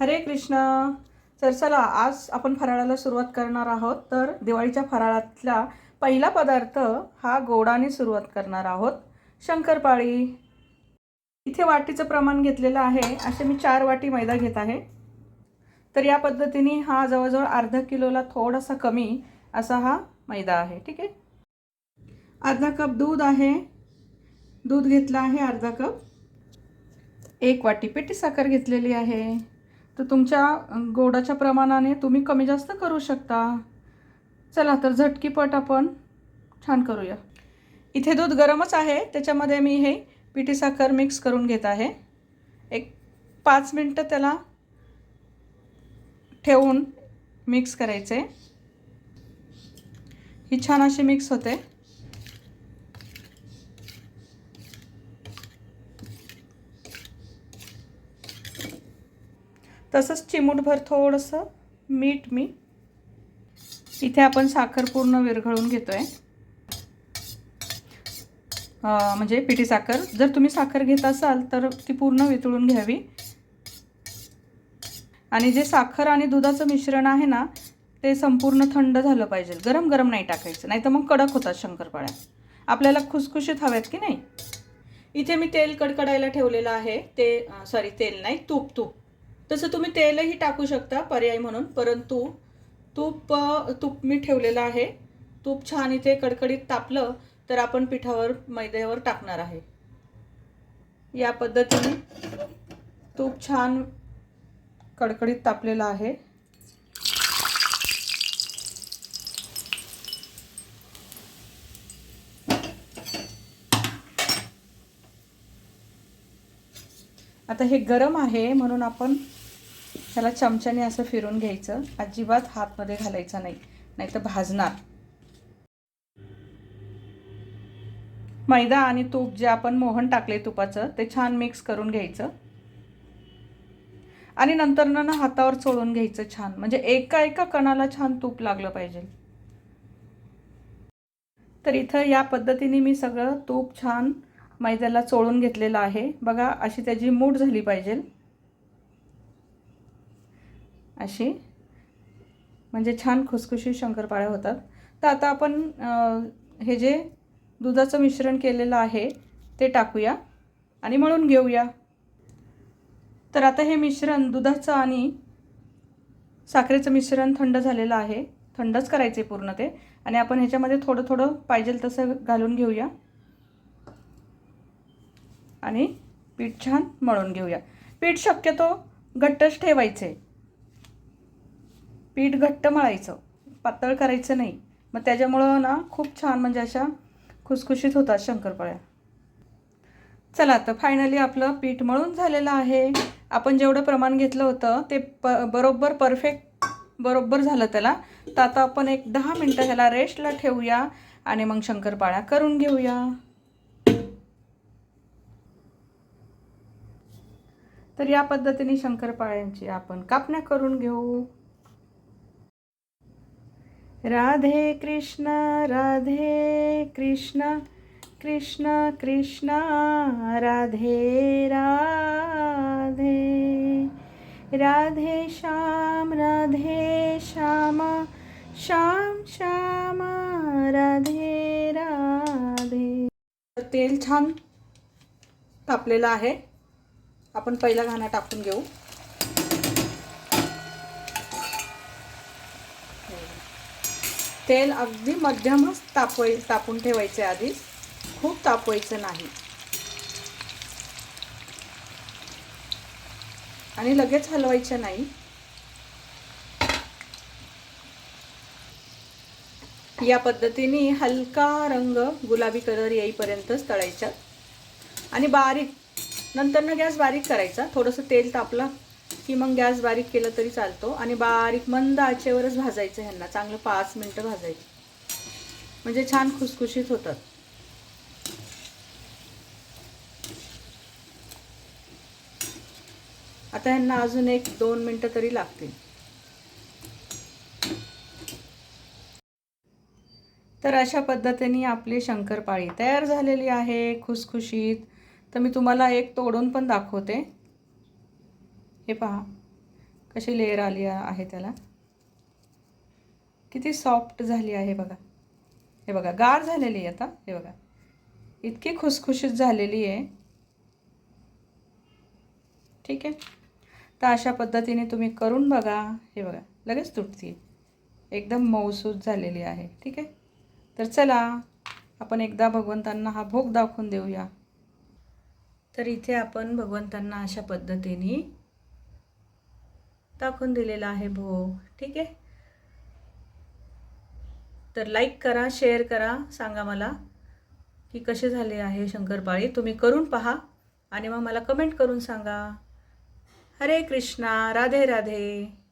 हरे कृष्ण. तर चला आज आपण फराळाला सुरुवात करणार आहोत. तर दिवाळीच्या फराळातला पहिला पदार्थ हा गोडाने सुरुवात करणार आहोत. शंकरपाळी. इथे वाटीचं प्रमाण घेतलेलं आहे. असे मी चार वाटी मैदा घेत आहे. तर या पद्धतीने हा जवळजवळ अर्धा किलोला थोडासा कमी असा हा मैदा आहे. ठीक आहे? अर्धा कप दूध आहे. दूध घेतलं आहे अर्धा कप. एक वाटी पेटी साखर घेतलेली आहे. तर तुमच्या गोडाच्या प्रमाणाने तुम्ही कमी जास्त करू शकता. चला तर झटकीपट आपण छान करूया. इथे दूध गरमच आहे त्याच्यामध्ये मी हे पिठी साखर मिक्स करून घेत आहे. एक पाच मिनटं त्याला ठेवून मिक्स करायचे. ही छान अशी मिक्स होते. तसंच चिमूटभर थोडंसं मीठ मी इथे आपण साखर पूर्ण विरघळून घेतो आहे म्हणजे पिठी साखर. जर तुम्ही साखर घेत असाल तर ती पूर्ण वितळून घ्यावी. आणि जे साखर आणि दुधाचं मिश्रण आहे ना ते संपूर्ण थंड झालं पाहिजे. गरम गरम नाही टाकायचं. नाही तर मग कडक होतात शंकरपाळ्या. आपल्याला खुसखुशीत हव्यात की नाही? इथे मी तेल कडकडायला ठेवलेलं आहे. ते सॉरी तेल नाही तूप तूप. तसं तुम्ही तेलही टाकू शकता पर्याय म्हणून परंतु तूप तूप मी ठेवलेलं आहे. तूप छान इथे कडकडीत तापलं तर आपण पिठावर मैद्यावर टाकणार आहे. या पद्धतीने तूप छान कडकडीत तापलेलं आहे. आता हे गरम आहे म्हणून आपण ह्याला चमच्याने असं फिरून घ्यायचं. अजिबात हातमध्ये घालायचा नाही. नाही तर भाजणार. मैदा आणि तूप जे आपण मोहन टाकले तुपाचं ते छान मिक्स करून घ्यायचं. आणि नंतर ना हातावर चोळून घ्यायचं छान. म्हणजे एका एका कणाला छान तूप लागलं पाहिजे. तर इथं या पद्धतीने मी सगळं तूप छान मैद्याला चोळून घेतलेलं आहे. बघा अशी त्याची मूठ झाली पाहिजे. अशी. म्हणजे छान खुसखुशी शंकरपाळ्या होतात. तर आता आपण हे जे दुधाचं मिश्रण केलेलं आहे ते टाकूया आणि मळून घेऊया. तर आता हे मिश्रण दुधाचं आणि साखरेचं मिश्रण थंड झालेलं आहे. थंडच करायचे पूर्ण ते. आणि आपण ह्याच्यामध्ये थोडं थोडं पाहिजे तसं घालून घेऊया. आणि पीठ छान मळून घेऊया. पीठ शक्यतो घट्टच ठेवायचे पीठ घट्ट मळायचं. पातळ करायचं नाही. मग त्याच्यामुळं ना खूप छान म्हणजे अशा खुसखुशीत होतात शंकरपाळ्या. चला तर फायनली आपलं पीठ मळून झालेलं आहे. आपण जेवढं प्रमाण घेतलं होतं ते प बरोबर परफेक्ट बरोबर झालं त्याला. तर आता आपण एक दहा मिनटं ह्याला रेस्टला ठेवूया आणि मग शंकरपाळ्या करून घेऊया. तर या पद्धतीने शंकरपाळ्यांची आपण कापण्या करून घेऊ. राधे कृष्ण राधे कृष्ण कृष्ण कृष्ण राधे राधे। राधे श्याम राधे श्याम श्याम श्याम राधे राधे। तेल छान तापलेलं आहे. आपण पहिला घाणा टाकून घेऊ. तेल अगदी मध्यमच तापवाय तापून ठेवायचे आधी. खूप तापवायचं नाही. आणि लगेच हलवायचं नाही. या पद्धतीने हलका रंग गुलाबी कलर येईपर्यंतच तळायचा. आणि बारीक नंतर ना गॅस बारीक करायचा. थोडंसं तेल तापला की मग गॅस बारीक केलं तरी चालतो आणि बारीक मंद आचेवरच भाजायचं ह्यांना. चांगलं पाच मिनटं भाजायचं. म्हणजे छान खुसखुशीत होतात. आता ह्यांना अजून एक दोन मिनटं तरी लागतील. तर अशा पद्धतीने आपली शंकरपाळी तयार झालेली आहे खुसखुशीत. तर मी तुम्हाला एक तोडून पण दाखवते. हे पहा. कशी लेअर आली आहे त्याला? किती सॉफ्ट झाली आहे बघा. हे बघा गार झालेली आहे आता. हे बघा. इतकी खुसखुशीत झालेली आहे. ठीक आहे? तर अशा पद्धतीने तुम्ही करून बघा. हे बघा लगेच तुटते एकदम मऊसूत झालेली आहे. ठीक आहे? तर चला आपण एकदा भगवंतांना हा भोग दाखवून देऊया. तर इथे आपण भगवंतांना अशा पद्धतीने दाखवून दिलेला आहे भो ठीक आहे? तर लाईक करा शेअर करा सांगा मला की कसे झाले आहे शंकरपाळी. तुम्ही करून पहा आणि मग मला कमेंट करून सांगा. हरे कृष्णा राधे राधे.